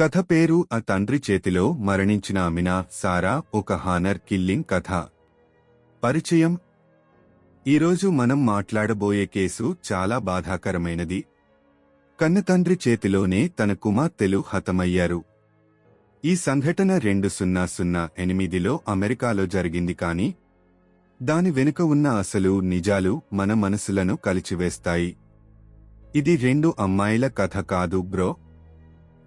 కథ పేరు ఆ తండ్రి చేతిలో మరణించిన అమినా సారా ఒక హానర్ కిల్లింగ్ కథ. పరిచయం. ఈరోజు మనం మాట్లాడబోయే కేసు చాలా బాధాకరమైనది. కన్నతండ్రి చేతిలోనే తన కుమార్తెలు హతమయ్యారు. ఈ సంఘటన రెండు సున్నా సున్నా ఎనిమిదిలో అమెరికాలో జరిగింది కాని దాని వెనుక ఉన్న అసలు నిజాలు మన మనసులను కలిచివేస్తాయి. ఇది రెండు అమ్మాయిల కథ కాదు బ్రో.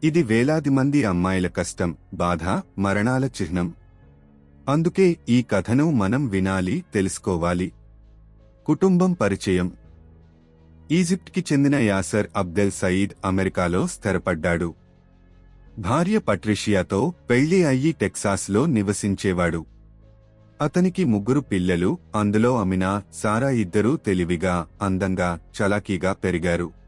ఇది వేలాది మంది అమ్మాయిల కష్టం బాధ మరణాల చిహ్నం. అందుకే ఈ కథను మనం వినాలి తెలుసుకోవాలి. కుటుంబం పరిచయం. ఈజిప్ట్కి చెందిన యాసర్ అబ్దెల్ సయీద్ అమెరికాలో స్థిరపడ్డాడు. భార్య పట్రిషియాతో పెళ్ళి అయ్యి టెక్సాస్లో నివసించేవాడు. అతనికి ముగ్గురు పిల్లలు అందులో అమినా సారా ఇద్దరూ తెలివిగా అందంగా చలాకీగా పెరిగారు.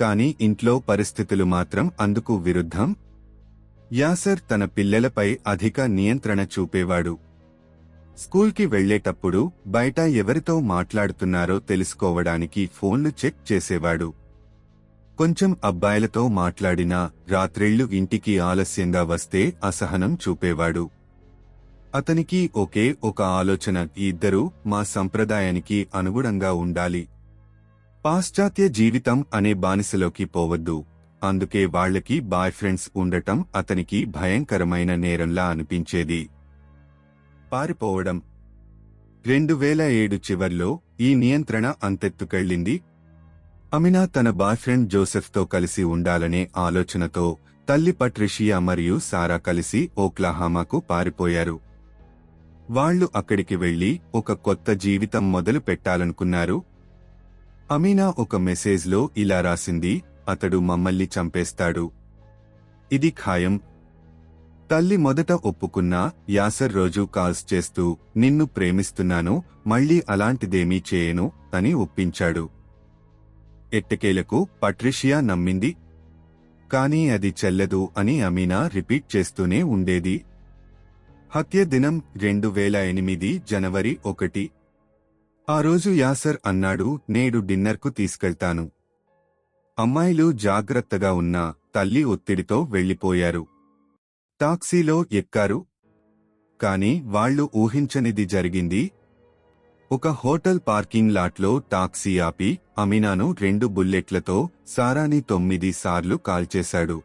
కానీ ఇంట్లో పరిస్థితులు మాత్రం అందుకు విరుద్ధం? యాసర్ తన పిల్లలపై అధిక నియంత్రణ చూపేవాడు. స్కూల్కి వెళ్ళేటప్పుడు బయట ఎవరితో మాట్లాడుతున్నారో తెలుసుకోవడానికి ఫోన్లు చెక్ చేసేవాడు. కొంచెం అబ్బాయిలతో మాట్లాడినా రాత్రిళ్ళు ఇంటికి ఆలస్యంగా వస్తే అసహనం చూపేవాడు. అతనికి ఒకే ఒక ఆలోచన ఇద్దరూ మా సంప్రదాయానికి అనుగుణంగా ఉండాలి పాశ్చాత్య జీవితం అనే బానిసలోకి పోవద్దు. అందుకే వాళ్ళకి బాయ్ ఫ్రెండ్స్ ఉండటం అతనికి భయంకరమైన నేరంలా అనిపించేది. పారిపోవడం. రెండు వేల ఏడు చివర్లో ఈ నియంత్రణ అంతెత్తుకెళ్ళింది. అమినా తన బాయ్ ఫ్రెండ్ జోసెఫ్తో కలిసి ఉండాలనే ఆలోచనతో తల్లి పట్రిషియా మరియు సారా కలిసి ఓక్లాహామాకు పారిపోయారు. వాళ్ళు అక్కడికి వెళ్ళి ఒక కొత్త జీవితం మొదలు పెట్టాలనుకున్నారు అమీనా ఒక మెసేజ్లో ఇలా రాసింది అతడు మమ్మల్ని చంపేస్తాడు. ఇది ఖాయం. తల్లి మొదట ఒప్పుకున్నా యాసర్ రోజు కాల్స్ చేస్తూ నిన్ను ప్రేమిస్తున్నాను మళ్ళీ అలాంటిదేమీ చేయను అని ఒప్పించాడు. ఎట్టకేలకు పట్రిషియా నమ్మింది. కానీ అది చెల్లదు అని అమీనా రిపీట్ చేస్తూనే ఉండేది. హత్య దినం రెండు వేల ఎనిమిది జనవరి ఒకటి. ఆ రోజు యాసర్ అన్నాడు నేడు డిన్నర్కు తీసుకెళ్తాను. అమ్మాయిలు జాగ్రత్తగా ఉన్నా తల్లి ఒత్తిడితో వెళ్ళిపోయారు టాక్సీలో ఎక్కారు. కాని వాళ్ళు ఊహించనిది జరిగింది. ఒక హోటల్ పార్కింగ్ లాట్లో టాక్సీ ఆపి అమినాను రెండు బుల్లెట్లతో సారాని తొమ్మిది సార్లు కాల్చేశాడు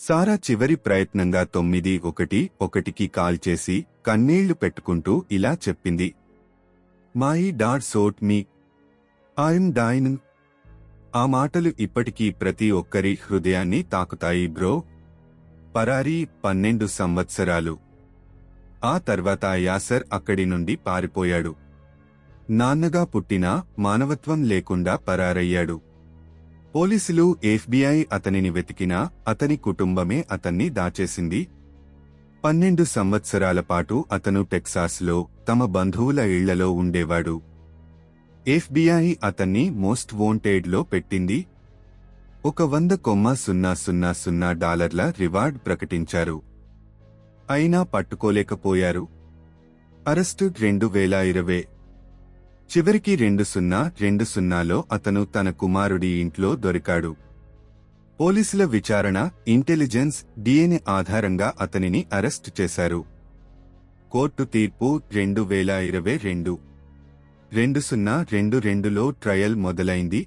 సారా చివరి ప్రయత్నంగా తొమ్మిది ఒకటి ఒకటికి కాల్చేసి కన్నీళ్ళు పెట్టుకుంటూ ఇలా చెప్పింది my dad taught me. I'm dying ఆ మాటలు ఇప్పటికీ ప్రతి ఒక్కరి హృదయాన్ని తాకుతాయి బ్రో. పరారీ పన్నెండు సంవత్సరాలు. ఆ తర్వాత యాసర్ అక్కడి నుండి పారిపోయాడు. నాన్నగా పుట్టినా మానవత్వం లేకుండా పరారయ్యాడు. పోలీసులు ఎఫ్బిఐ అతనిని వెతికినా అతని కుటుంబమే అతన్ని దాచేసింది. పన్నెండు సంవత్సరాల పాటు అతను టెక్సాస్లో తమ బంధువుల ఇళ్ళలో ఉండేవాడు. ఎఫ్బిఐ అతన్ని మోస్ట్ వాంటెడ్లో పెట్టింది. ఒక వంద కొమ్మ సున్నా సున్నా సున్నా డాలర్ల రివార్డ్ ప్రకటించారు. అయినా పట్టుకోలేకపోయారు. అరెస్టు రెండు వేల ఇరవై. చివరికి రెండు సున్నా రెండు సున్నాలో అతను తన కుమారుడి ఇంట్లో దొరికాడు. పోలీసుల విచారణ ఇంటెలిజెన్స్ డిఎన్ఏ ఆధారంగా అతనిని అరెస్టు చేశారు. కోర్టు తీర్పు రెండు వేల ఇరవై రెండు. రెండు సున్నా రెండు రెండులో ట్రయల్ మొదలైంది.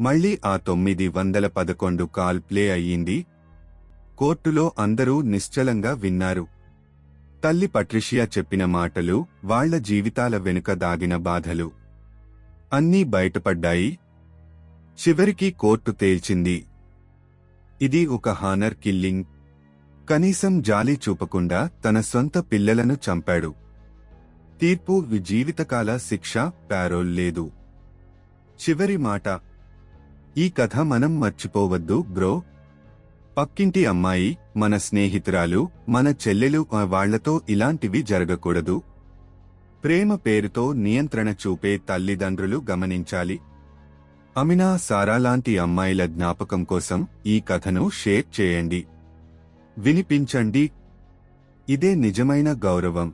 మళ్ళీ ఆ తొమ్మిది వందల పదకొండు కాల్ ప్లే అయ్యింది. కోర్టులో అందరూ నిశ్చలంగా విన్నారు. తల్లి పట్రిషియా చెప్పిన మాటలు వాళ్ళ జీవితాల వెనుక దాగిన బాధలు. అన్నీ బయటపడ్డాయి. చివరికి కోర్టు తేల్చింది. ఇది ఒక హానర్ కిల్లింగ్. కనీసం జాలి చూపకుండా తన సొంత పిల్లలను చంపాడు. తీర్పు జీవితకాల శిక్ష ప్యారోల్ లేదు. చివరి మాట. ఈ కథ మనం మర్చిపోవద్దు బ్రో. పక్కింటి అమ్మాయి మన స్నేహితురాలు మన చెల్లెలు వాళ్ళతో ఇలాంటివి జరగకూడదు. ప్రేమ పేరుతో నియంత్రణ చూపే తల్లిదండ్రులు గమనించాలి. అమినా సారా లాంటి అమ్మాయిల జ్ఞాపకం కోసం ఈ కథను షేర్ చేయండి. వినిపించండి. ఇదే నిజమైన గౌరవం.